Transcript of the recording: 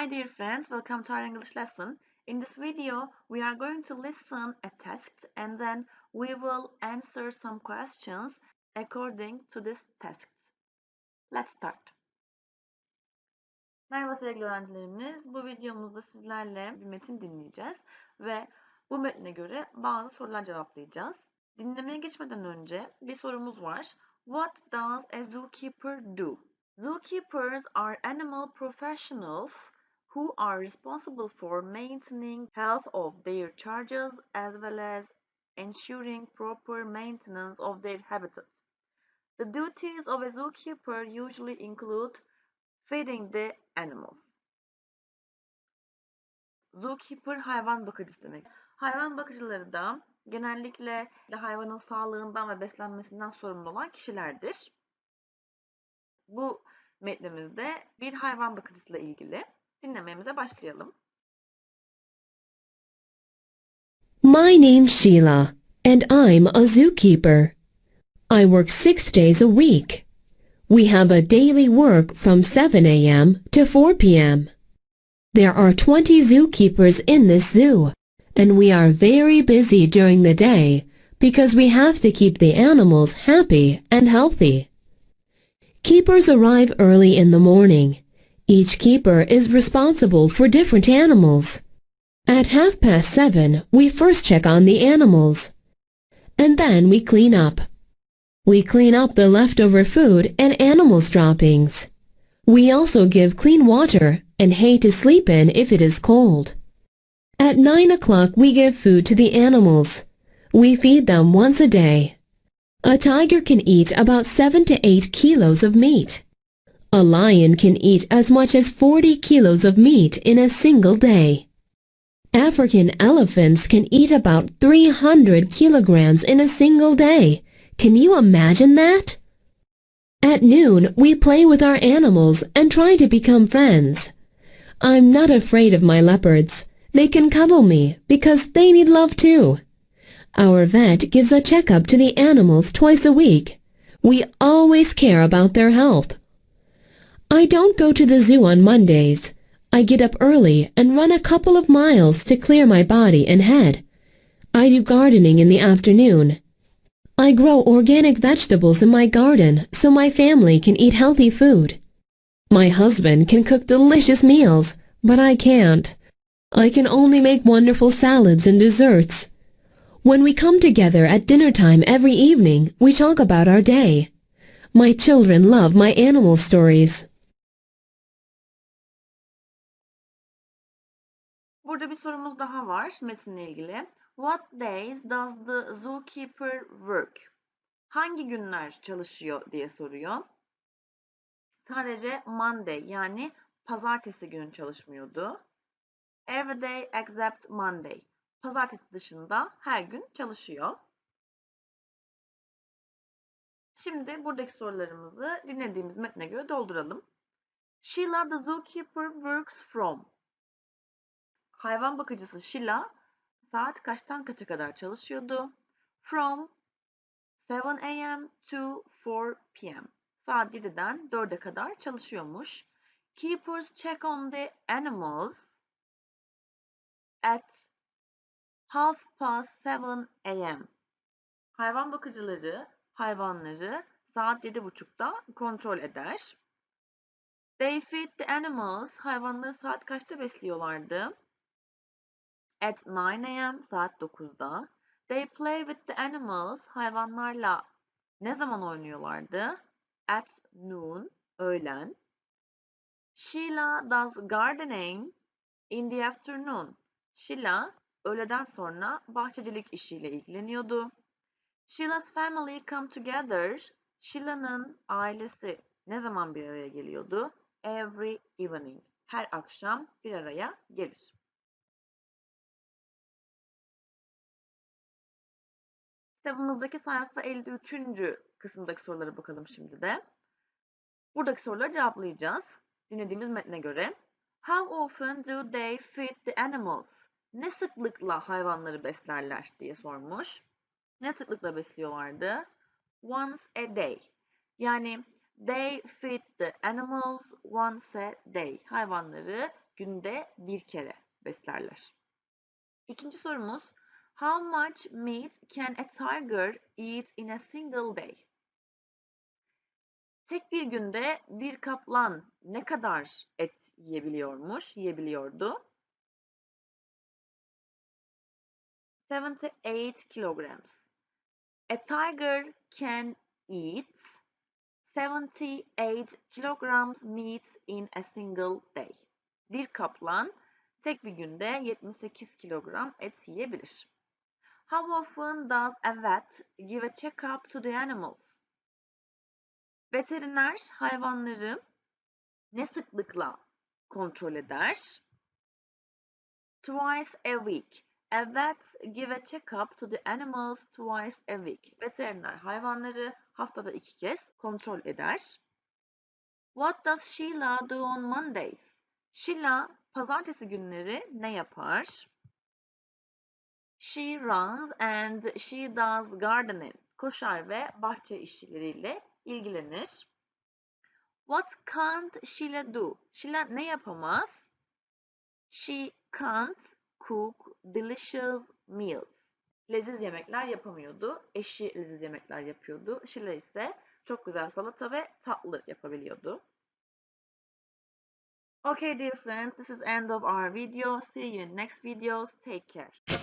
Hi dear friends, welcome to our English lesson. In this video, we are going to listen a text and then we will answer some questions according to this text. Let's start. Merhaba sevgili öğrencilerimiz. Bu videomuzda sizlerle bir metin dinleyeceğiz ve bu metne göre bazı sorular cevaplayacağız. Dinlemeye geçmeden önce bir sorumuz var. What does a zookeeper do? Zookeepers are animal professionals who are responsible for maintaining health of their charges as well as ensuring proper maintenance of their habitat. The duties of a zookeeper usually include feeding the animals. Zookeeper hayvan bakıcısı demek. Hayvan bakıcıları da genellikle hayvanın sağlığından ve beslenmesinden sorumlu olan kişilerdir. Bu metnimizde bir hayvan bakıcısıyla ilgili dinlememize başlayalım. My name's Sheila, and I'm a zookeeper. I work six days a week. We have a daily work from 7 a.m. to 4 p.m. There are 20 zookeepers in this zoo, and we are very busy during the day because we have to keep the animals happy and healthy. Keepers arrive early in the morning. Each keeper is responsible for different animals. At half past seven, we first check on the animals. And then we clean up. We clean up the leftover food and animals' droppings. We also give clean water and hay to sleep in if it is cold. At nine o'clock, we give food to the animals. We feed them once a day. A tiger can eat about seven to eight kilos of meat. A lion can eat as much as 40 kilos of meat in a single day. African elephants can eat about 300 kilograms in a single day. Can you imagine that? At noon, we play with our animals and try to become friends. I'm not afraid of my leopards. They can cuddle me because they need love too. Our vet gives a checkup to the animals twice a week. We always care about their health. I don't go to the zoo on Mondays. I get up early and run a couple of miles to clear my body and head. I do gardening in the afternoon. I grow organic vegetables in my garden so my family can eat healthy food. My husband can cook delicious meals, but I can't. I can only make wonderful salads and desserts. When we come together at dinner time every evening, we talk about our day. My children love my animal stories. Burada bir sorumuz daha var metinle ilgili. What days does the zookeeper work? Hangi günler çalışıyor diye soruyor. Sadece Monday yani pazartesi günü çalışmıyordu. Every day except Monday. Pazartesi dışında her gün çalışıyor. Şimdi buradaki sorularımızı dinlediğimiz metne göre dolduralım. Sheila the zookeeper works from. Hayvan bakıcısı Sheila saat kaçtan kaça kadar çalışıyordu? From 7 a.m. to 4 p.m. Saat 7'den 4'e kadar çalışıyormuş. Keepers check on the animals at half past 7 a.m. Hayvan bakıcıları hayvanları saat 7.30'da kontrol eder. They feed the animals. Hayvanları saat kaçta besliyorlardı? At 9 a.m. saat 9'da. They play with the animals. Hayvanlarla ne zaman oynuyorlardı? At noon, öğlen. Sheila does gardening in the afternoon. Sheila öğleden sonra bahçecilik işiyle ilgileniyordu. Sheila's family come together. Sheila'nın ailesi ne zaman bir araya geliyordu? Every evening. Her akşam bir araya gelir. Kitabımızdaki sayfa 53. kısımdaki sorulara bakalım şimdi de. Buradaki soruları cevaplayacağız. Dinlediğimiz metne göre. How often do they feed the animals? Ne sıklıkla hayvanları beslerler diye sormuş. Ne sıklıkla besliyorlardı? Once a day. Yani they feed the animals once a day. Hayvanları günde bir kere beslerler. İkinci sorumuz How much meat can a tiger eat in a single day? Tek bir günde bir kaplan ne kadar et yiyebiliyormuş, yiyebiliyordu? 78 kilograms. A tiger can eat 78 kilograms meat in a single day. Bir kaplan tek bir günde 78 kilogram et yiyebilir. How often does a vet give a checkup to the animals? Veteriner hayvanları ne sıklıkla kontrol eder? Twice a week. A vet give a checkup to the animals twice a week. Veteriner hayvanları haftada iki kez kontrol eder. What does Sheila do on Mondays? Sheila pazartesi günleri ne yapar? She runs and she does gardening. Koşar ve bahçe işleriyle ilgilenir. What can't Sheila do? Sheila ne yapamaz? She can't cook delicious meals. Leziz yemekler yapamıyordu. Eşi leziz yemekler yapıyordu. Sheila ise çok güzel salata ve tatlı yapabiliyordu. Okay dear friends, this is end of our video. See you in next videos. Take care.